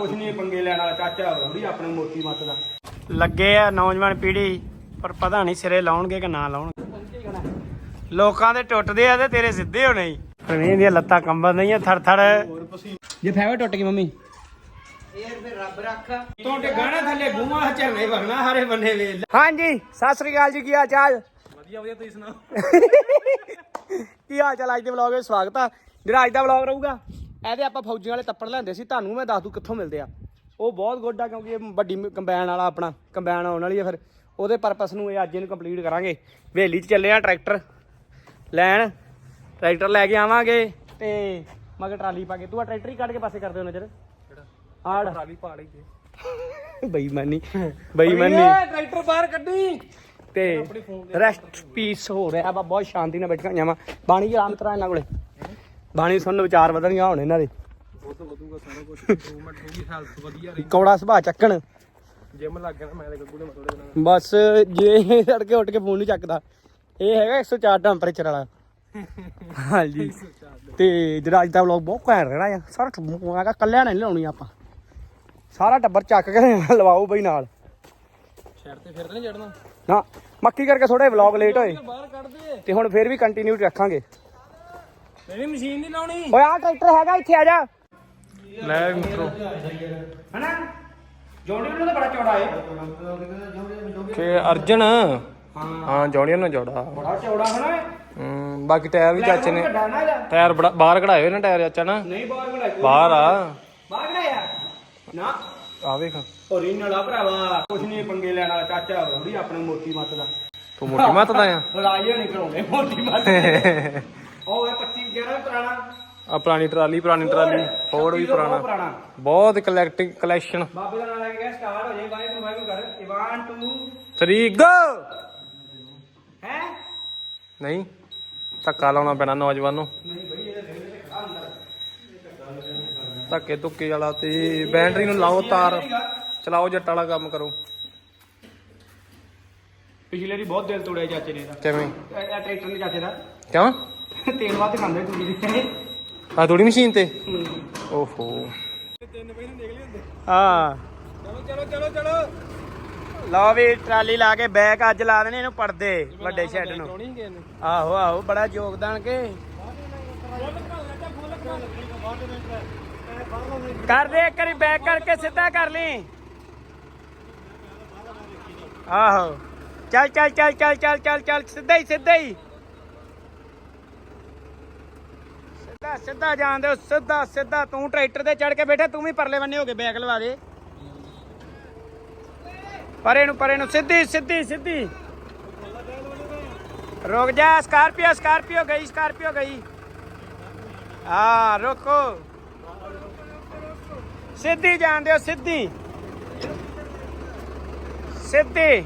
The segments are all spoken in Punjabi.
ਕੁਛ ਨਹੀਂ ਪੰਗੇ ਲੈਣ ਵਾਲਾ ਚਾਚਾ ਰੋੜੀ ਆਪਣੇ ਮੋਟੀ ਮੱਤ ਦਾ। ਲੱਗੇ ਆ ਨੌਜਵਾਨ ਪੀੜ੍ਹੀ ਪਰ ਪਤਾ ਨਹੀਂ ਸਿਰੇ ਲਾਉਣਗੇ ਕਿ ਨਾ ਲਾਉਣਗੇ। ਲੋਕਾਂ ਦੇ ਟੁੱਟਦੇ ਆ ਤੇ ਤੇਰੇ ਸਿੱਧੇ ਹੋਣੇ ਹੀ ਪ੍ਰਵੀਨ ਦੀਆਂ ਲੱਤਾਂ ਕੰਬਣ ਨਹੀਂ ਥਰ ਥਰ ਜੇ ਫੈਵੇ ਟੁੱਟ ਗਈ ਮੰਮੀ। ਤੋਂ ਤੇ ਗਾਣਾ ਥੱਲੇ ਗੂਆ ਝਰਨੇ ਵਗਣਾ ਹਰੇ ਬੰਨੇ ਵੇਲ। ਹਾਂਜੀ ਸਤਿ ਸ੍ਰੀ ਅਕਾਲ ਜੀ ਕੀ ਹਾਲ ਚਾਲ? ਵਧੀਆ ਵਧੀਆ ਤੁਸੀਂ ਸੁਣਾਓ? ਕੀ ਹਾਲ ਚਾਲ ਅੱਜ ਦੇ ਵਲੌਗ ਵਿੱਚ? ਸਵਾਗਤ ਆ। ਜਿਹੜਾ ਅੱਜ ਦਾ ਵਲੌਗ ਰਹੂਗਾ ਇਹਦੇ ਆਪਾਂ ਫੌਜੀਆਂ ਵਾਲੇ ਤੱਪੜ ਲੈਂਦੇ ਸੀ ਤੁਹਾਨੂੰ ਮੈਂ ਦੱਸ ਦੂ ਕਿੱਥੋਂ ਮਿਲਦੇ ਆ। ਉਹ ਬਹੁਤ ਗੁੱਡ ਆ ਕਿਉਂਕਿ ਇਹ ਵੱਡੀ ਕੰਬਾਈਨ ਵਾਲਾ ਆਪਣਾ ਕੰਬਾਈਨ ਆਉਣ ਵਾਲੀ ਆ ਫਿਰ। ਉਹਦੇ ਪਰਪਸ ਨੂੰ ਇਹ ਅੱਜ ਇਹਨੂੰ ਕੰਪਲੀਟ ਕਰਾਂਗੇ। ਹਵੇਲੀ 'ਚ ਚੱਲੇ ਆ ਟਰੈਕਟਰ ਲੈਣ। ਟਰੈਕਟਰ ਲੈ ਕੇ ਆਵਾਂਗੇ ਤੇ ਮਗਰ ਟਰਾਲੀ ਪਾ ਕੇ। ਤੂੰ ਆ ਟਰੈਕਟਰ ਹੀ ਕੱਢ ਕੇ ਪਾਸੇ ਕਰ ਦਿਓ ਨਜ਼ਰ। ਆੜ ਟਰਾਲੀ ਪਾ ਲਈ ਤੇ ਬੇਈਮਾਨੀ ਬੇਈਮਾਨੀ। ਟਰੈਕਟਰ ਬਾਹਰ ਕੱਢੀ। ਤੇ ਰੈਸਟ ਪੀਸ ਹੋ ਰਿਹਾ। ਵਾ ਬਹੁਤ ਸ਼ਾਂਤੀ ਨਾਲ ਬੈਠੀਆਂ ਹੋਈਆਂ ਵਾ। ਬਾਣੀ ਆਰਾਮ ਤਰ੍ਹਾਂ ਇਹਨਾਂ ਕੋਲੇ। ਬਾਣੀ ਸੁਣਨ ਵਿਚਾਰ ਵਧਣੀਆਂ ਹੁਣ ਇਹਨਾਂ ਦੇ। ਬਹੁਤ ਵਧੂਗਾ ਸਾਰਾ ਕੁਝ ਇੰਪਰੂਵਮੈਂਟ ਹੋਊਗੀ ਹੈਲਥ ਵਧੀਆ ਰਹੀ ਕੌੜਾ ਸੁਭਾਅ ਚੱਕਣ। ਜਿਮ ਲੱਗ ਗਿਆ ਨਾ ਮੈਂ ਤੇ ਗੱਗੂ ਦੇ ਮਤਲਬ ਨਾਲ ਬਸ ਜੇ ਤੜਕੇ ਉੱਠ ਕੇ ਫੋਨ ਨਹੀਂ ਚੱਕਦਾ। ਇਹ ਹੈਗਾ 104 ਟੈਂਪਰੇਚਰ ਵਾਲਾ। ਹਾਂਜੀ। ਤੇ ਜਿਹੜਾ ਅੱਜ ਦਾ ਵਲੌਗ ਬਹੁਤ ਘੈਂਟ ਰਹਿਣਾ ਆ। ਸਾਰਾ ਟੱਬਰ ਹੈਗਾ, ਕੱਲਿਆਂ ਨੇ ਲਾਉਣੀ ਆਪਾਂ। ਸਾਰਾ ਟੱਬਰ ਚੱਕ ਕੇ ਲਵਾਓ ਬਈ ਨਾਲ। ਸ਼ਹਿਰ ਤੇ ਫਿਰ ਨਹੀਂ ਚੜਨਾ ਨਾ, ਮੱਕੀ ਕਰਕੇ ਥੋੜੇ ਵਲੌਗ ਲੇਟ ਹੋਏ। ਬਾਹਰ ਕੱਢ ਦੇ ਤੇ ਹੁਣ ਫਿਰ ਵੀ ਕੰਟੀਨਿਊ ਰੱਖਾਂਗੇ। ਮੇਰੀ ਮਸ਼ੀਨ ਨਹੀਂ ਲਾਉਣੀ। ਓਏ ਆ ਟਰੈਕਟਰ ਹੈਗਾ ਇੱਥੇ ਆ ਜਾ। ਲੈ ਮਿੱਤਰੋ। ਹਨਾ? ਜੋੜੀ ਨੂੰ ਤਾਂ ਬੜਾ ਚੌੜਾ ਏ। ਕਿ ਅਰਜਨ। ਹਾਂ। ਜੌੜੀਆਂ ਨਾਲ ਜੋੜਾ ਬੜਾ ਚੌੜਾ ਹਨਾ? ਹੂੰ ਬਾਕੀ ਟਾਇਰ ਵੀ ਚਾਚੇ ਨੇ। ਨਾ ਟਾਇਰ ਬੜਾ ਬਾਹਰ ਕਢਾਏ ਹੋਏ ਨੇ ਟਾਇਰ ਚਾਚਾ ਨਾ। ਨਹੀਂ ਬਾਹਰ ਬੜਾ ਬਾਹਰ ਆ। ਬਾਹਰ ਕਢਾਇਆ? ਨਾ। ਆ ਵੇਖ। ਓਰੀਜਨਲ ਆ ਭਰਾਵਾ ਕੁਛ ਨਹੀਂ ਪੰਗੇ ਲੈਣ ਵਾਲਾ ਚਾਚਾ ਰੋੜੀ ਆਪਣੇ ਮੋਟੀ ਮੱਤ ਦਾ। ਤੂੰ ਮੋਟੀ ਮੱਤ ਦਾ ਆ? ਰਾਜੇ ਨਹੀਂ ਕਰਾਉਂਦੇ ਮੋਟੀ ਮੱਤ ਉਹ ਹੈ 25 11 ਪੁਰਾਣਾ। ਆ ਪੁਰਾਣੀ ਟਰਾਲੀ ਪੁਰਾਣੀ ਟਰਾਲੀ। ਫੋੜ ਵੀ ਪੁਰਾਣਾ। ਬਹੁਤ ਕਲੈਕਟਿੰਗ ਕਲੈਕਸ਼ਨ ਬਾਬੇ ਦਾ ਨਾਮ ਲੈ ਕੇ ਗਿਆ ਸਟਾਰਟ ਹੋ ਜਾਏ ਵਾਹਿਗੁਰੂ ਵਾਹਿਗੁਰੂ ਕਰ। 1 2 3 ਗੋ ਹੈ? ਨਹੀਂ ਧੱਕਾ ਲਾਉਣਾ ਪੈਣਾ ਨੌਜਵਾਨ। ਨੂੰ ਨਹੀਂ ਬਈ ਇਹਦੇ ਦਿਲ ਤੇ ਖਾ ਅੰਦਰ ਧੱਕੇ ਧੁੱਕੇ ਵਾਲਾ ਤੇ ਬੈਟਰੀ ਨੂੰ ਲਾਓ ਤਾਰ। ਚਲਾਓ ਜੱਟ ਵਾਲਾ ਕੰਮ ਕਰੋ। ਪਿਛਲੇ ਦੀ ਬਹੁਤ ਦਿਲ ਤੋੜਿਆ ਚਾਚੇ ਨੇ ਕਿਵੇਂ? ਇਹ ਟਰੈਕਟਰ ਨੇ ਚਾਚੇ ਦਾ। ਕਿਉਂ? ਤੇਲ ਵੱਧ ਖਾਂਦੇ ਕੁੜੀ ਦੇ। ਆ ਥੋੜੀ ਮਸ਼ੀਨ ਤੇ? ਓਹੋ। ਹਾਂ। ਚਲੋ ਚਲੋ ਚਲੋ ਚਲੋ। ਲਓ ਵੀ ਟਰਾਲੀ ਲਾ ਕੇ ਬੈਕ ਅੱਜ ਲਾ ਦੇਣੇ ਇਹਨੂੰ ਪੜਦੇ ਵੱਡੇ ਸ਼ੈੱਡ ਨੂੰ। ਆਹੋ ਆਹੋ ਬੜਾ ਯੋਗਦਾਨ ਕੇ। ਕਰ ਦੇ ਇੱਕ ਵਾਰੀ ਬੈਕ ਕਰਕੇ ਸਿੱਧਾ ਕਰ ਲਈ। ਆਹੋ। ਚੱਲ ਚੱਲ ਚੱਲ ਚੱਲ ਚੱਲ ਚੱਲ ਚੱਲ ਸਿੱਧਾ ਹੀ ਸਿੱਧਾ ਹੀ। ਸਿੱਧਾ ਸਿੱਧਾ ਜਾਣ ਦਿਓ, ਸਿੱਧਾ ਸਿੱਧਾ। ਤੂੰ ਟਰੈਕਟਰ ਤੇ ਚੜ ਕੇ ਬੈਠਾ, ਤੂੰ ਵੀ ਪਰਲੇ ਬੰਨੇ ਹੋ ਕੇ ਬੈਕ ਲਵਾ ਦੇ। ਪਰੇ ਨੂੰ ਪਰੇ ਨੂੰ, ਸਿੱਧੀ ਸਿੱਧੀ ਸਿੱਧੀ। ਰੁਕ ਜਾ, ਸਕਾਰਪੀਓ ਸਕਾਰਪੀਓ ਗਈ ਸਕਾਰਪੀਓ ਗਈ। ਆ ਰੋਕੋ। ਸਿੱਧੀ ਜਾਣ ਦਿਓ, ਸਿੱਧੀ। ਸਿੱਧੀ।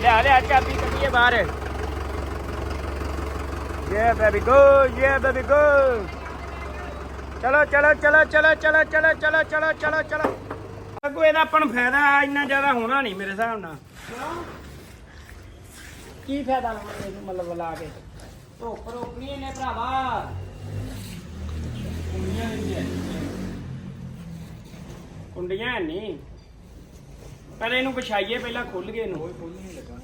ਲਿਆ ਲਿਆ, ਚਾਬੀ ਕੱਢੀਏ ਬਾਹਰ। Yeah, baby, go. Yeah, baby, go. ਚਲੋ ਚਲੋ ਚਲੋ ਚਲੋ ਚਲੋ ਚਲੋ ਚਲੋ ਚਲੋ ਚਲੋ ਚਲੋ। ਅੱਗੋ ਇਹਦਾ ਆਪਣਾ ਨੂੰ ਫਾਇਦਾ ਇੰਨਾ ਜ਼ਿਆਦਾ ਹੋਣਾ ਨਹੀਂ ਮੇਰੇ ਹਿਸਾਬ ਨਾਲ। ਕੀ ਫਾਇਦਾ ਹੋਣਾ ਇਹਨੂੰ ਮਤਲਬ ਲਾ ਕੇ? ਧੋਪ ਰੋਕਣੀ ਨੇ ਭਰਾਵਾ। ਕੁੰਡੀਆਂ ਨਹੀਂ ਕੁੰਡੀਆਂ ਨਹੀਂ। ਪਰ ਇਹਨੂੰ ਵਿਛਾਈਏ ਪਹਿਲਾਂ ਖੁੱਲ ਗਏ ਇਹਨੂੰ। ਕੋਈ ਖੁੱਲ ਨਹੀਂ ਲੱਗਾ।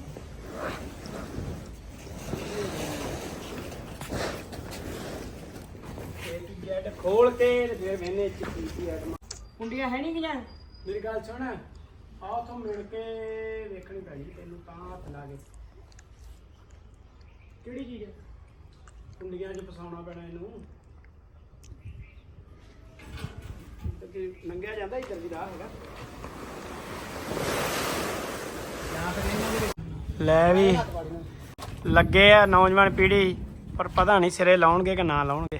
ਜੈਡ ਖੋਲ ਕੇ ਤੇ ਫਿਰ ਮੈਨੇ ਚਿੱਟੀ ਸੀ ਐਟਮ ਕੁੰਡੀਆਂ ਹੈ ਨਹੀਂ ਗੀਆਂ ਮੇਰੀ ਗੱਲ ਸੁਣ ਆ ਉਥੋਂ ਮਿਲ ਕੇ ਵੇਖਣੀ ਪੈਣੀ ਤੈਨੂੰ ਤਾਂ ਹੱਥ ਲਾ ਕੇ। ਕਿਹੜੀ ਚੀਜ਼ ਹੈ ਕੁੰਡੀਆਂ 'ਚ ਫਸਾਉਣਾ ਪੈਣਾ ਇਹਨੂੰ। ਤੇ ਕਿ ਨੰਗਿਆ ਜਾਂਦਾ ਇੱਧਰ ਦੀ ਰਾਹ ਹੈਗਾ। ਲੈ ਵੀ। ਲੱਗੇ ਆ ਨੌਜਵਾਨ ਪੀੜ੍ਹੀ ਪਰ ਪਤਾ ਨਹੀਂ ਸਿਰੇ ਲਾਉਣਗੇ ਕਿ ਨਾ ਲਾਉਣਗੇ।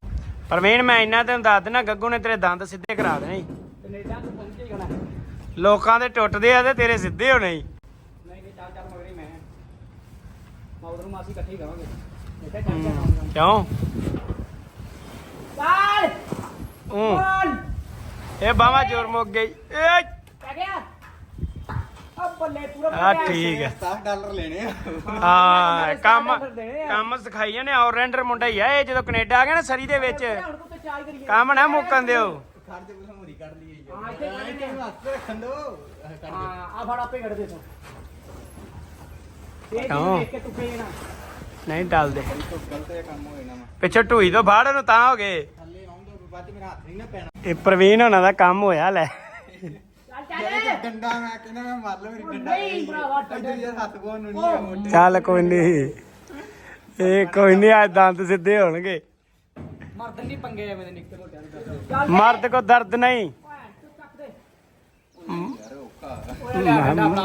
ਪਰਮੇਨ ਮੈਂ ਇੰਨਾ ਤੈਨੂੰ ਦੱਸ ਦੇਣਾ ਗੱਗੂ ਨੇ ਤੇਰੇ ਦੰਦ ਸਿੱਧੇ ਕਰਾ ਦੇਣੇ ਈ। ਕੈਨੇਡਾ ਤੋਂ ਪਹੁੰਚੇ ਹੋਣਾ ਲੋਕਾਂ ਦੇ ਟੁੱਟਦੇ ਆ ਤੇ ਤੇਰੇ ਸਿੱਧੇ ਹੋਣੇ ਈ ਨਹੀਂ ਨਹੀਂ ਚੱਲ ਚੱਲ ਮਗਰ ਹੀ ਮੈਂ ਮੈਂ ਉਧਰ ਨੂੰ ਮਾਸੀ ਇਕੱਠੇ ਹੀ ਕਰਾਂਗੇ ਇੱਥੇ ਚੱਲ ਚੱਲ ਕਿਉਂ? ਚੱਲ ਹੂੰ। ਚੱਲ ਇਹ ਬਾਵਾ ਜੋਰ ਮੁੱਕ ਗਈ ਏ ਪੈ ਗਿਆ। ਆ ਬੱਲੇ ਪੂਰਾ ਆ ਠੀਕ ਹੈ। 10 ਡਾਲਰ ਲੈਣੇ ਆ। ਹਾਂ ਕੰਮ। ਕੰਮ ਸਿਖਾਈ ਜਾਂਦੇ ਆਲਰਾਊਂਡਰ ਮੁੰਡਾ ਹੀ ਆ ਇਹ ਜਦੋਂ ਕੈਨੇਡਾ ਆ ਗਿਆ ਨਾ ਸਰੀ ਦੇ ਵਿੱਚ। ਹੁਣ ਤੂੰ ਤੇ ਚਾਲ ਕਰੀਏ। ਕੰਮ ਨਾ ਮੁੱਕਣ ਦਿਓ। ਖੜ ਤੇ ਪਹਿਲਾਂ ਮੋਰੀ ਕੱਢ ਲਈਏ। ਹਾਂ, ਇੱਥੇ ਕੱਢ ਲਈਏ। ਇਹਨੂੰ ਹੱਥ ਤੇ ਰੱਖਣ ਦੋ ਹਾਂ ਆ ਫੜ ਆਪੇ ਕੱਢ ਦੇ ਤੂੰ। ਇਹ ਕਿਉਂ? ਦੇਖ ਕੇ ਤੂੰ ਫੇਣਾ ਨਹੀਂ ਡਲਦੇ। ਗਲਤ ਇਹ ਕੰਮ ਹੋਏ ਨਾ ਵਾ। ਪਿੱਛੇ ਢੂਈ ਤੋਂ ਬਾਹਰ ਨੂੰ ਤਾਂ ਹੋ ਗਏ। ਥੱਲੇ ਆਉਣ ਦੋ ਬਾਅਦ ਚ ਮੇਰਾ ਹੱਥ ਨਹੀਂ ਨਾ ਪੈਣਾ। ਇਹ ਪ੍ਰਵੀਨ ਹੋਣਾ ਦਾ ਕੰਮ ਹੋਇਆ ਲੈ। ਚੱਲ। ਯਾਰ ਚੱਲ ਇਹ ਡੰਡਾ ਮੈਂ ਕਹਿੰਦਾ ਮੈਂ ਮਾਰ ਲਾਂ ਮੇਰੀ ਡੰਡਾ ਨਹੀਂ ਭਰਾਵਾ, ਡੰਡਾ ਇੱਧਰ ਯਾਰ ਹੱਥ ਕੋਣ ਨੂੰ ਨਹੀਂ ਆ ਮੋਟੇ ਚੱਲ ਕੋਈ ਨਹੀਂ। ਇਹ ਕੋਈ ਨਹੀਂ ਅੱਜ ਦੰਦ ਸਿੱਧੇ ਹੋਣਗੇ। ਮਰਦ ਨਹੀਂ ਪੰਗੇ ਮੇਰੇ ਮੋਟਿਆਂ ਦੇ ਚੱਲ। ਮਰਦ ਕੋ ਦਰਦ ਨਹੀਂ।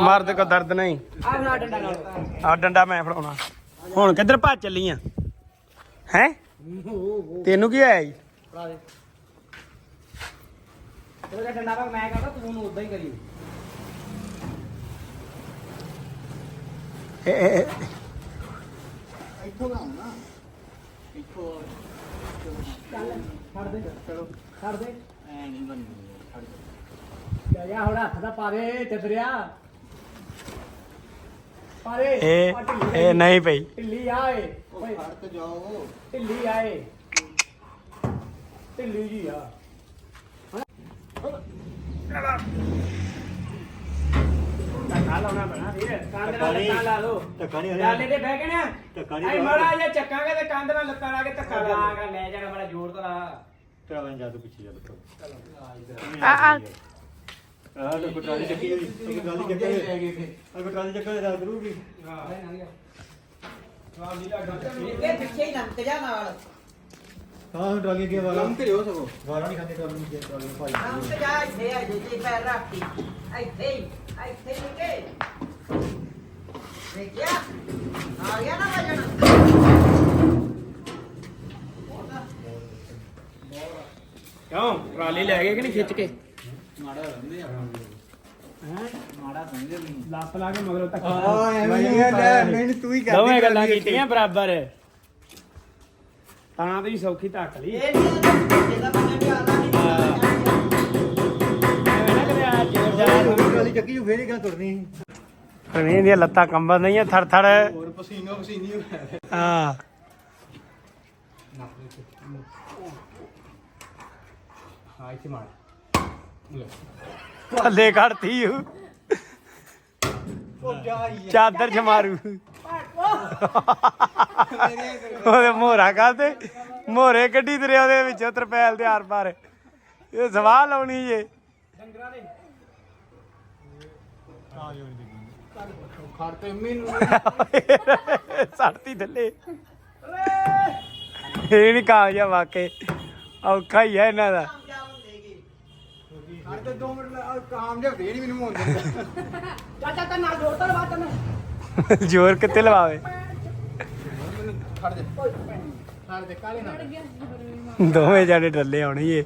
ਮਰਦ ਕੋ ਦਰਦ ਨਹੀਂ। ਆ ਬਣਾ ਡੰਡਾ ਨਾਲ ਆ ਡੰਡਾ ਮੈਂ ਫੜਾਉਣਾ। ਹੁਣ ਕਿੱਧਰ ਭੱਜ ਚੱਲੀ ਆ? ਹੈ? ਤੈਨੂੰ ਕੀ ਹੋਇਆ ਜੀ? ਭਰਾ ਦੇ। ਉਹਦਾ ਡੰਡਾ ਵਾ ਮੈਂ ਕਰਦਾ ਤੂੰ ਉਹਨੂੰ ਉਦਾਂ ਹੀ ਕਰੀ। ਇਹ- ਇਹ- ਇਹ- ਇੱਥੋਂ ਦਾ ਨਾ ਇੱਥੋਂ ਚੱਲ ਛੱਡ ਦੇ। ਚਲੋ। ਛੱਡ ਦੇ। ਐ ਨਹੀਂ ਬਣਨੀ। ਜਾ ਲੈ ਜਾ ਹੁਣ ਹੱਥ ਦਾ ਪਾ ਦੇ ਚਦਰਿਆ ਪਾ ਦੇ। ਇਹ ਇਹ ਨਹੀਂ ਪਈ। ਢਿੱਲੀ ਆਏ ਉਹ ਖੜ ਤੇ ਜਾਓ। ਢਿੱਲੀ ਆਏ ਢਿੱਲੀ ਜੀ ਆ। ਧੱਕਾ ਲਾਉਣਾ ਪੈਣਾ ਵੀਰ ਕੰਧ ਨਾਲ ਲੱਤਾਂ ਲਾ ਲਓ ਧੱਕਾ ਨਹੀਂ ਡਾਲੇ ਤੇ ਬਹਿ ਕੇ ਨਾ। ਧੱਕਾ ਨਹੀਂ ਲਾਉਣਾ। ਮਾੜਾ ਜਿਹਾ ਚੱਕਾਂਗੇ ਤੇ ਕੰਧ ਨਾਲ ਲੱਤਾਂ ਲਾ ਕੇ ਧੱਕਾ ਲਾ ਕੇ ਲੈ ਜਾਣਾ ਬੜਾ ਜ਼ੋਰ ਤੋਂ ਲਾ। ਟਰਾਵਨ ਜਾ ਤੂੰ ਪਿੱਛੇ ਜਾ ਬਤੋ ਆ ਆ ਆਹ ਲੋ ਟਰਾਲੀ ਚੱਕੀ ਹੋਈ। ਉਹ ਟਰਾਲੀ ਚੱਕੀ ਉਹ ਟਰਾਲੀ ਚੱਕੀ ਦਾ ਕਰੂਗੀ ਇਹ ਪਿੱਛੇ ਹੀ ਲੰਕ ਜਾ ਨਾਲ। ਹਾਂ ਟਰਾਲੀ ਅੱਗੇ ਵਾਲਾ? ਕੰਮ ਕਰਿਓ ਸਗੋ। ਵਾਲਾ ਨਹੀਂ ਖਾਂਦੇ ਟਰਾਲੀ ਨਹੀਂ ਟਰਾਲੀ ਭਾਈ ਲੰਕ ਜਾ ਇੱਥੇ ਆ ਜੇ ਤੇ ਪੈਰ ਰੱਖੀ। ਇੱਥੇ ਹੀ ਇੱਥੇ ਹੀ ਨਿਕੇ ਦੇਖਿਆ? ਆ ਗਿਆ ਨਾ ਵਜਣ ਕਿਉਂ? ਟਰਾਲੀ ਲੈ ਗਏ ਕਿ ਨਹੀਂ ਖਿੱਚ ਕੇ? ਮਾੜਾ ਰਹਿੰਦੇ ਆ ਹੈ? ਮਾੜਾ ਸਮਝਦੇ ਨਹੀਂ। ਲੱਤ ਲਾ ਕੇ ਮਗਰੋਂ ਧੱਕਾ ਹਾਂ ਐਵੇਂ ਨਹੀਂ ਤੂੰ ਹੀ ਕਰਦੀ ਦੋਵੇਂ ਗੱਲਾਂ ਕੀਤੀਆਂ ਬਰਾਬਰ। ਤਾਂ ਤੁਸੀਂ ਸੌਖੀ ਧੱਕ ਲਈ। ਇਹ ਨਹੀਂ ਇਹਦਾ ਬੰਨੇ ਵੀ ਆਦਾ ਨਹੀਂ ਚੱਕੀ ਜੋ ਫੇਰ ਹੀ ਗੱਲ ਤੁਰਨੀ ਪ੍ਰਵੀਨ ਦੀਆਂ ਲੱਤਾਂ ਕੰਬਣ ਨਹੀਂ ਥਰ ਥਰ ਹੋਰ ਪਸੀਨੋ ਪਸੀਨੀ ਹੋ ਗਿਆ। ਹਾਂ। ਹਾਂ ਇੱਥੇ ਮਾਰ। ਥੱਲੇ ਕੱਢਤੀ ਹੂੰ ਉਹ। ਜਾ ਹੀ। ਚਾਦਰ ਚ ਮਾਰੂ ਉਹਦੇ ਮੋਹਰਾ ਕਰਦੇ ਮੋਹਰੇ ਕੱਢੀ ਤੇਰੇ ਉਹਦੇ ਵਿੱਚੋਂ ਤਰਪੈਲ ਦੇ ਆਰ ਪਾਰ। ਇਹ ਸਵਾਹ ਲਾਉਣੀ ਜੇ। ਡੰਗਰਾਂ ਦੇ ਖੜ ਤੇ ਮੈਨੂੰ ਸੜਤੀ ਥੱਲੇ। ਇਹ ਨਹੀਂ ਕਾਮਯਾਬ ਵਾਕੇ। ਔਖਾ ਹੀ ਹੈ ਇਹਨਾਂ ਦਾ। ਖੜ ਤੇ 2 ਮਿੰਟ ਲਾ- ਕਾਮ ਜਿਹਾ ਫੇਰ ਹੀ ਮੈਨੂੰ ਮੋੜ ਦਿੰਦਾ। ਚਾਚਾ ਤਾਂ ਨਾਲ ਜੋੜ ਤਾਂ ਬਾਤ ਤੈਨੂੰ ਜ਼ੋਰ ਕਿੱਥੇ ਲਵਾਵੇ? ਖੜ ਦੇ ਖੜ ਦੇ ਕਾਲੇ ਨਾਲ? ਦੋਵੇਂ ਜਾਣੇ ਟੱਲੇ ਆਉਣੀ ਏ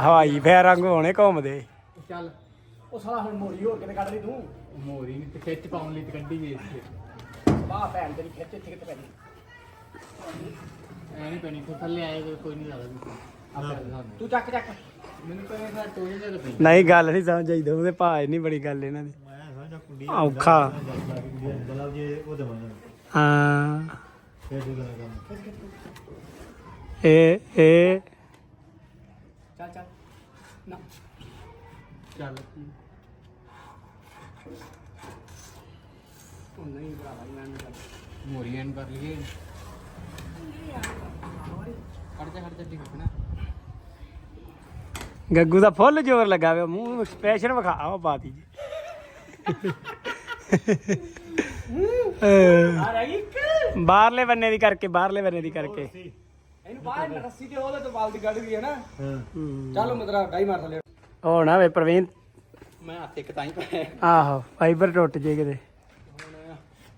ਹਵਾਈ ਫੇਰ ਹੋਣੇ ਘੁੰਮਦੇ। ਚੱਲ ਉਹ ਸਾਲਾ ਹੁਣ ਮੋੜੀ ਹੋਰ ਕਿਤੇ ਕੱਢ ਲਈ ਤੂੰ? ਮੋਰੀ ਨੂੰ ਤੇ ਖਿੱਚ ਪਾਉਣ ਲਈ ਤੇ ਕੱਢੀ ਗਈ ਇੱਥੇ। ਬਾਹ ਭੈਣ ਤੇਰੀ ਖਿੱਚ ਇੱਥੇ ਕਿਤੇ ਪੈਣੀ? ਐ ਨਹੀਂ ਪੈਣੀ ਤੇ ਥੱਲੇ ਆਏ ਕੋਈ ਨਹੀਂ ਲੱਗਦਾ ਤੂੰ ਚੱਕ ਚੱਕ। ਮੈਨੂੰ ਤਾਂ ਇਹ ਟੋਏ ਦੇ ਨਹੀਂ ਗੱਲ ਨਹੀਂ ਸਮਝ ਆਈ ਦੋਵੇਂ ਭਾਜ ਨਹੀਂ ਬੜੀ ਗੱਲ ਇਹਨਾਂ ਦੀ। ਔਖਾ। ਗਲਵ ਜੇ ਉਹ ਦਵਾਂ ਹਾਂ। ਫੇਰ ਦੇ ਦੇਣਾ ਕੰਮ ਇਹ ਇਹ। ਚੱਲ ਚੱਲ। ਨਾ। ਚੱਲ। ਉਹ ਨਹੀਂ ਭਰਾਵਾ ਮੈਂ ਨਹੀਂ ਕਰਦਾ। ਮੋਰੀਆਂ ਕਰ ਲਈਏ। ਖੜ ਜਾ ਖੜ ਜਾ ਠੀਕ ਹੈ ਨਾ। ਗੱਗੂ ਦਾ ਫੁੱਲ ਜ਼ੋਰ ਲੱਗਾ ਵੇ ਮੂੰਹ ਐਕਸਪ੍ਰੈਸ਼ਨ ਵਿਖਾ ਉਹ ਬਾਤੀ ਜੀ। ਆ ਰਹਿ ਗਈ ਇੱਕ। ਬਾਹਰਲੇ ਬੰਨੇ ਦੀ ਕਰਕੇ ਬਾਹਰਲੇ ਬੰਨੇ ਦੀ ਕਰਕੇ। ਇਹਨੂੰ ਬਾਹਰ ਰੱਸੀ ਤੇ ਉਹਦੇ ਤੋਂ ਬਾਲਦੀ ਕੱਢ ਗਈ ਹੈ ਨਾ। ਹਾਂ। ਚੱਲ ਮਤਰਾ ਡਾਈ ਮਾਰ ਥਲੇ। ਉਹ ਨਾ ਵੇ ਪ੍ਰਵੀਨ। ਮੈਂ ਹੱਥ ਇੱਕ ਤਾਂ ਹੀ ਪਾਇਆ। ਆਹੋ ਫਾਈਬਰ ਟੁੱਟ ਜੇ ਕਿਤੇ।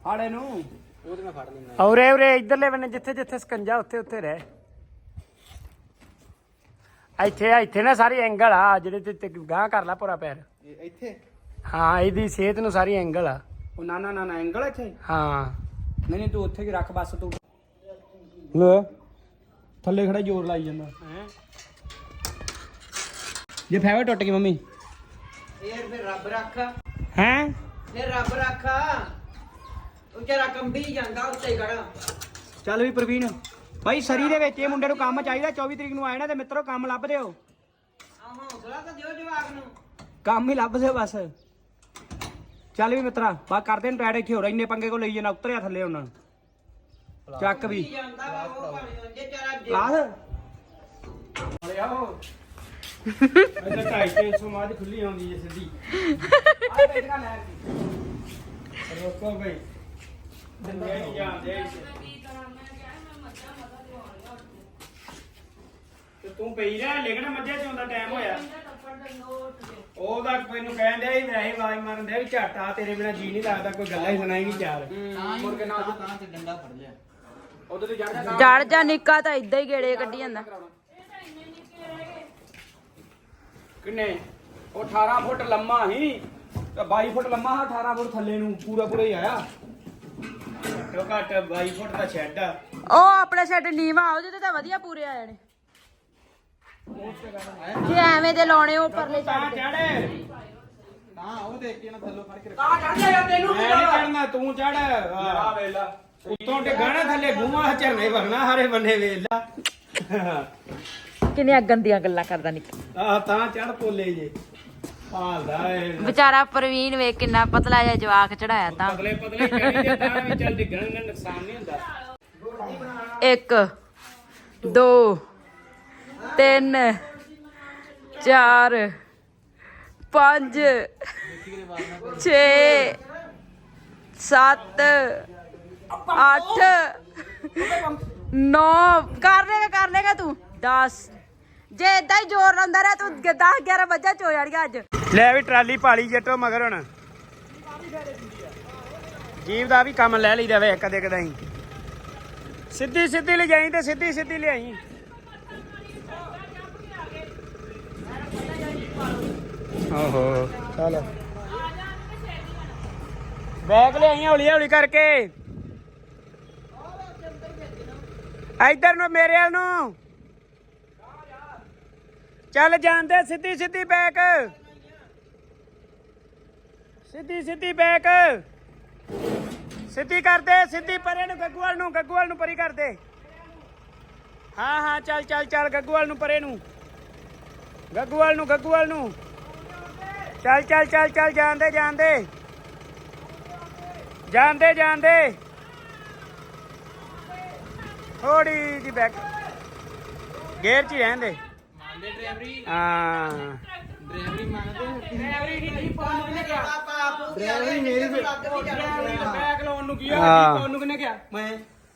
ਹਾੜੇ ਨੂੰ। ਉਹ ਤੇ ਮੈਂ ਫੜ ਲੈਣਾ ਔਰੇ ਔਰੇ ਇਧਰਲੇ ਬੰਨੇ ਜਿੱਥੇ ਜਿੱਥੇ ਸਕੰਜਾ ਉੱਥੇ ਉੱਥੇ ਰਹਿ। ਇੱਥੇ ਆ ਇੱਥੇ ਨਾ ਸਾਰੀ ਐਂਗਲ ਆ ਜਿਹੜੇ ਤੇ ਗਾਂ ਕਰ ਲੈ ਪੂਰਾ ਪੈਰ। ਇੱਥੇ? ਹਾਂ ਇਹਦੀ ਸਿਹਤ ਨੂੰ ਸਾਰੀ ਐਂਗਲ ਆ। ਉਹ ਨਾ ਨਾ ਨਾ ਨਾ ਐਂਗਲ ਇੱਥੇ? ਹਾਂ। ਨਹੀਂ ਨਹੀਂ ਤੂੰ ਉੱਥੇ ਹੀ ਰੱਖ ਬਸ ਤੂੰ। ਲੈ ਥੱਲੇ ਖੜਾ ਜ਼ੋਰ ਲਾਈ ਜਾਂਦਾ। ਜੇ ਫੈਵਰ ਟੁੱਟ ਗਈ ਮੰਮੀ। ਫੇਰ ਫਿਰ ਰੱਬ ਰੱਖ। ਹੈ? ਫਿਰ ਰੱਬ ਰੱਖ। ਉਹ ਜਰਾ ਕੰਬੀ ਜਾਂਦਾ ਉੱਤੇ ਖੜਾ। ਚੱਲ ਵੀ ਪ੍ਰਵੀਨ ਭਾਈ ਸਰੀ ਦੇ ਵਿੱਚ ਇਹ ਮੁੰਡੇ ਨੂੰ ਕੰਮ ਚਾਹੀਦਾ 24 ਤਰੀਕ ਨੂੰ ਆਏ ਨਾ ਤੇ ਮਿੱਤਰੋ ਕੰਮ ਲੱਭ ਦਿਓ ਆ ਹੌਸਲਾ ਤਾਂ ਦਿਓ ਜਵਾਕ ਨੂੰ। ਕੰਮ ਹੀ ਲੱਭ ਦਿਓ ਬਸ। ਚੱਲ ਵੀ ਮਿੱਤਰਾ ਬਾ ਕਰਦੇ ਨੇ ਟੈਡ ਇੱਥੇ ਹੋ ਇੰਨੇ ਪੰਗੇ ਕੋ ਲਈ ਜਾਣਾ ਉਤਰਿਆ ਥੱਲੇ ਉਹਨਾਂ ਚੱਕ ਵੀ। ਕੀ ਜਾਂਦਾ ਵਾ ਉਹ ਭਾਵੇਂ ਜੇ ਚਾਰਾ ਜੇ ਕਲਾਸ ਇਹਦਾ 250 ਮਾਜ ਖੁੱਲੀ ਆਉਂਦੀ ਹੈ ਸਿੱਧੀ ਆ ਦੇਖਣਾ ਲੈ ਰੋਕੋ ਬਈ ਦੰਦੇ ਜਾਂਦੇ ਤੇ ਤੂੰ ਪਈ ਰਹਿ, ਲੇਕਿਨ ਮੱਝਾਂ ਚੋਂ ਦਾ ਟਾਈਮ ਹੋਇਆ। ਉਹਦਾ ਮੈਨੂੰ ਕਹਿਣ ਡਿਆ ਸੀ ਵੈਸੇ ਆਵਾਜ਼ ਮਾਰਨ ਡਿਆ ਵੀ ਝੱਟ ਆ ਤੇਰੇ ਬਿਨਾ ਜੀ ਨਹੀਂ ਲੱਗਦਾ ਕੋਈ ਗੱਲਾਂ ਹੀ ਸੁਣਾਏਗੀ ਚਾਰ ਮੁੜ ਕੇ ਨਾ ਤਾਂ ਤੇ ਡੰਡਾ ਫੜ ਲਿਆ। ਉਧਰ ਤੇ ਜਾ ਜੜ ਜਾ ਨਿੱਕਾ ਤਾਂ ਇਦਾਂ ਹੀ ਗੇੜੇ ਕੱਢੀ ਜਾਂਦਾ। ਕਿੰਨੇ? ਉਹ 18 ਫੁੱਟ ਲੰਮਾ ਸੀ ਤੇ 22 ਫੁੱਟ ਲੰਮਾ ਸੀ 18 ਫੁੱਟ ਥੱਲੇ ਨੂੰ ਪੂਰਾ ਪੂਰਾ ਹੀ ਆਇਆ। ਘੱਟੋ ਘੱਟ 22 ਫੁੱਟ ਦਾ ਸ਼ੈੱਡ ਆ। ਉਹ ਆਪਣੇ ਛੱਡ ਨੀਵਾ ਉਹਦੇ ਤੇ ਤਾਂ ਵਧੀਆ ਪੂਰੇ ਆ ਜਾਣੇ। ਜੇ ਐਵੇਂ ਦੇ ਲਾਉਣੇ ਉਹ ਪਰਲੇ ਤਾਂ ਛੱਡ ਦੇ ਚੜ ਹਾਂ ਉਹ ਦੇਖ ਕੇ ਨਾ ਥੱਲੋਂ ਫੜ ਕੇ ਤਾਂ ਚੜ ਜਾ ਤੈਨੂੰ ਮੈਂ ਨਹੀਂ ਚੜਨਾ ਤੂੰ ਚੜ ਆ ਵੇਲਾ ਉੱਤੋਂ ਡਿੱਗਣਾ ਥੱਲੇ ਗੂੰਆਂ ਝਰਨੇ ਵਗਣਾ ਹਰੇ ਬੰਨੇ ਵੇਲਾ ਕਿੰਨੀਆਂ ਗੰਦੀਆਂ ਗੱਲਾਂ ਕਰਦਾ ਨਿੱਕਾ। ਆ ਤਾਂ ਚੜ ਪੋਲੇ ਜੇ। ਏ। ਵਿਚਾਰਾ ਪ੍ਰਵੀਨ ਵੇਖ ਕਿੰਨਾ ਪਤਲਾ ਜਿਹਾ ਜਵਾਕ ਚੜਾਇਆ ਤਾਂ। ਪਤਲੇ ਪਤਲੇ ਕਰੀ ਤਾਂ ਵੀ ਚੱਲ ਡਿੱਗਣ ਨਾਲ ਨੁਕਸਾਨ ਨਹੀਂ ਹੁੰਦਾ। ਇੱਕ ਦੋ ਤਿੰਨ, ਚਾਰ, ਪੰਜ, ਛੇ, ਸੱਤ, ਅੱਠ, ਨੌ। ਕਰ ਲੇਗਾ ਕਰ ਲੇਗਾ ਤੂੰ। 10 ਜੇ ਇਦਾਂ ਹੀ ਜ਼ੋਰ ਲਾਉਂਦਾ ਰਿਹਾ, ਤੂੰ 10 11 ਵਜੇ, ਚ ਹੋ ਜਾਣੀਆਂ ਅੱਜ। ਲੈ ਵੀ ਟਰਾਲੀ ਪਾਲੀ ਜੱਟੋ ਮਗਰ ਹੁਣ। ਜੀਵ ਦਾ ਵੀ ਕੰਮ ਲੈ ਲਈਦਾ ਵੇ ਕਦੇ ਕਦਾਈ ਸਿੱਧੀ ਸਿੱਧੀ ਲਿਜਾਈ ਤੇ ਸਿੱਧੀ ਸਿੱਧੀ ਲਿਆਈ। ਓਹੋ ਚਲ। ਬੈਗ ਲਿਆਈ ਹੌਲੀ ਹੌਲੀ ਕਰਕੇ। ਇੱਧਰ ਨੂੰ ਮੇਰੇ ਵੱਲ ਨੂੰ। ਚੱਲ ਜਾਂਦੇ ਸਿੱਧੀ ਸਿੱਧੀ ਬੈਕ ਸਿੱਧੀ ਸਿੱਧੀ ਬੈਕ ਸਿੱਧੀ ਕਰਦੇ ਸਿੱਧੀ ਪਰੇ ਨੂੰ ਗੱਗੂਵਾਲ ਨੂੰ ਗੱਗੂਵਾਲ ਨੂੰ ਪਰੀ ਕਰਦੇ। ਹਾਂ ਹਾਂ ਚੱਲ ਚੱਲ ਚੱਲ ਗੱਗੂਵਾਲ ਨੂੰ ਪਰੇ ਨੂੰ। ਗੱਗੂਵਾਲ ਨੂੰ ਗੱਗੂਵਾਲ ਨੂੰ। ਚੱਲ ਚੱਲ ਚੱਲ ਚੱਲ ਜਾਂਦੇ ਜਾਂਦੇ ਜਾਂਦੇ ਜਾਂਦੇ ਥੋੜੀ ਜੀ ਬੈਕ ਗੇਅਰ 'ਚ ਹੀ ਰਹਿੰਦੇ ਹਾਂ। ਡਰਾਈਵਰੀ ਮੇਰੀ ਵੀ ਲੱਗ ਵੀ ਜਾਣਾ ਬੈਕ ਲਾਉਣ ਨੂੰ ਕੀ। ਆ? ਪਾਉਣ ਨੂੰ ਕਿੰਨੇ ਕਿਹਾ? ਮੈਂ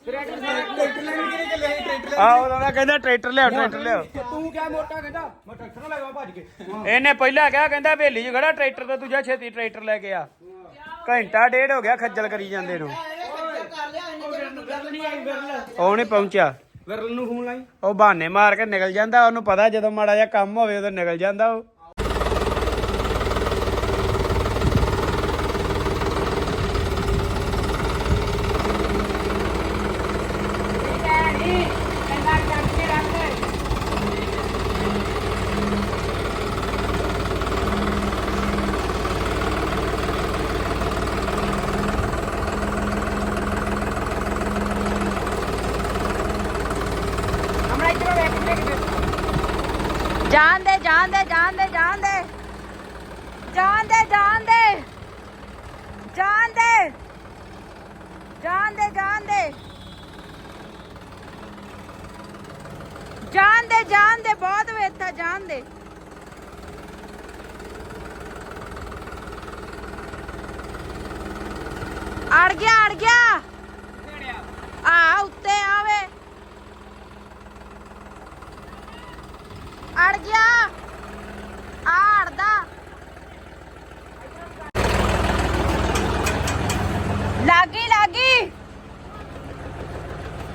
ਟਰੈਕਟਰ ਟਰੈਕਟਰ ਲੈਣ ਕਿਹਨੇ ਚੱਲੇ ਸੀ? ਟਰੈਕਟਰ ਆ ਉਹਦਾ ਕਹਿੰਦਾ ਟਰੈਕਟਰ ਲਿਆਓ ਟਰੈਕਟਰ ਲਿਆਓ। ਤੇ ਕਿਆ ਮੋਟਾ ਕਹਿੰਦਾ? ਮੈਂ ਟਰੈਕਟਰ ਨਾਲ ਲਗਾ ਭੱਜ ਕੇ। ਇਹਨੇ ਪਹਿਲਾਂ ਕਿਹਾ ਕਹਿੰਦਾ ਹਵੇਲੀ 'ਚ ਖੜਾ ਟਰੈਕਟਰ ਤੇ ਤੂੰ ਜਾ ਛੇਤੀ ਟਰੈਕਟਰ ਲੈ ਕੇ ਆ। ਘੰਟਾ ਡੇਢ ਹੋ ਗਿਆ ਖੱਜਲ ਕਰੀ ਜਾਂਦੇ ਨੂੰ। ਉਹ ਨਹੀਂ ਪਹੁੰਚਿਆ। ਵਿਰਲ ਨੂੰ ਫੋਨ ਲਾਈ। ਉਹ ਬਹਾਨੇ ਮਾਰ ਕੇ ਨਿਕਲ ਜਾਂਦਾ ਉਹਨੂੰ ਪਤਾ ਜਦੋਂ ਮਾੜਾ ਜਿਹਾ ਕੰਮ ਹੋਵੇ ਉਦੋਂ ਨਿਕਲ ਜਾਂਦਾ ਉਹ ਜਾਣ ਦੇ ਜਾਣ ਦੇ ਜਾਣ ਦੇ ਜਾਣ ਦੇ ਜਾਣ ਦੇ ਜਾਣ ਦੇ ਜਾਣ ਦੇ ਜਾਣ ਦੇ ਜਾਣ ਦੇ ਜਾਣ ਦੇ ਜਾਣ ਦੇ ਬਹੁਤ ਵੇਥਾ ਜਾਣ ਦੇ ਅੜ ਗਿਆ ਅੜ ਗਿਆ। ਆ, ਉੱਤੇ ਆਵੇ। ਅੜ ਗਿਆ।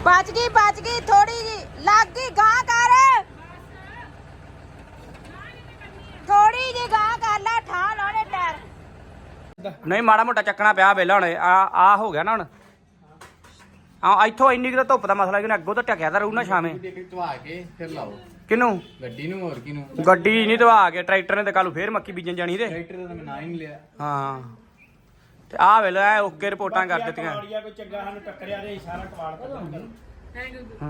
ਬਚ ਗਈ ਬਚ ਗਈ ਥੋੜੀ ਜੀ ਲੱਗ ਗਈ ਗਾਂ ਕਰ। ਥੋੜੀ ਜੀ ਗਾਂ ਕਰ ਲੈ ਠਾ ਲਾਉਣੇ ਟਾਇਰ ਨਹੀਂ ਮਾੜਾ ਮੋਟਾ ਚੱਕਣਾ ਪਿਆ ਵੇਲਾ ਹੁਣ ਆ ਆ ਹੋ ਗਿਆ ਨਾ ਹੁਣ। ਆ ਇੱਥੋਂ ਇੰਨੀ ਕਿ ਧੁੱਪ ਦਾ ਮਸਲਾ ਕਿਉਂ ਅੱਗੋਂ ਤਾਂ ਟਕਿਆ ਤਾਂ ਰਹੂ ਨਾ ਛਾਵੇਂ ਲਾਓ। ਕਿਨੂੰ ਗੱਡੀ ਨੂੰ ਹੋਰ ਕਿਨੂੰ ਗੱਡੀ ਨਹੀਂ ਧਵਾ ਕੇ ਟਰੈਕਟਰ ਨੇ ਤੇ ਕੱਲ ਫੇਰ ਮੱਕੀ ਬੀਜਣ ਜਾਣੀ ਤੇ। ਟਰੈਕਟਰ ਦਾ ਮੈਂ ਨਾ ਹੀ ਨਹੀਂ ਲਿਆ। ਹਾਂ। ਤੇ ਆ ਵੇਲਾ ਓਕੇ ਰਿਪੋਰਟਾਂ ਕਰ ਦਿੱਤੀਆਂ। ਕਵਾੜੀਆ ਕੋਈ ਚੰਗਾ ਸਾਨੂੰ ਟੱਕਰਿਆ ਤੇ ਸਾਰਾ ਕਵਾੜ ਖਤਮ ਕਰ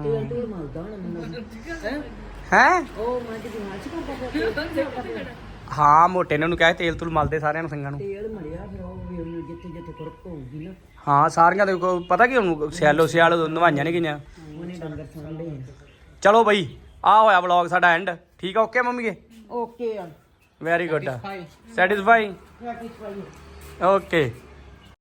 ਤੇਲ ਤੂਲ ਮਲਦਾ ਹੁਣ ਮੈਨੂੰ ਹੈ? ਉਹ ਮੈਂ ਕਿ ਦਿਮਾਗ ਚ ਕਰਦਾ ਹਾਂ ਮੋਟੇ ਨੇ ਉਹਨੂੰ ਕਹੇ ਤੇਲ ਤੂਲ ਮਲਦੇ ਸਾਰਿਆਂ ਨੂੰ ਸਿੰਘਾਂ ਨੂੰ। ਤੇਲ ਮਲਿਆ ਫਿਰ ਉਹ ਵੀ ਉਹਨੂੰ ਜਿੱਥੇ ਜਿੱਥੇ ਕੁਰਕ ਹੋਊਗੀ ਨਾ। ਹਾਂ ਸਾਰੀਆਂ ਦੇ ਕੋਲ ਪਤਾ ਕੀ ਉਹਨੂੰ ਸਿਆਲੋ ਸਿਆਲ ਨਵਾਈਆਂ ਨਹੀਂ ਗਈਆਂ। ਉਹਨੇ ਡੰਗਰ ਚਲੋ ਬਈ ਆ ਹੋਇਆ ਵਲੌਗ ਸਾਡਾ ਐਂਡ ਠੀਕ ਆ ਓਕੇ ਮੰਮੀਏ ਓਕੇ ਆ। Very good satisfy okay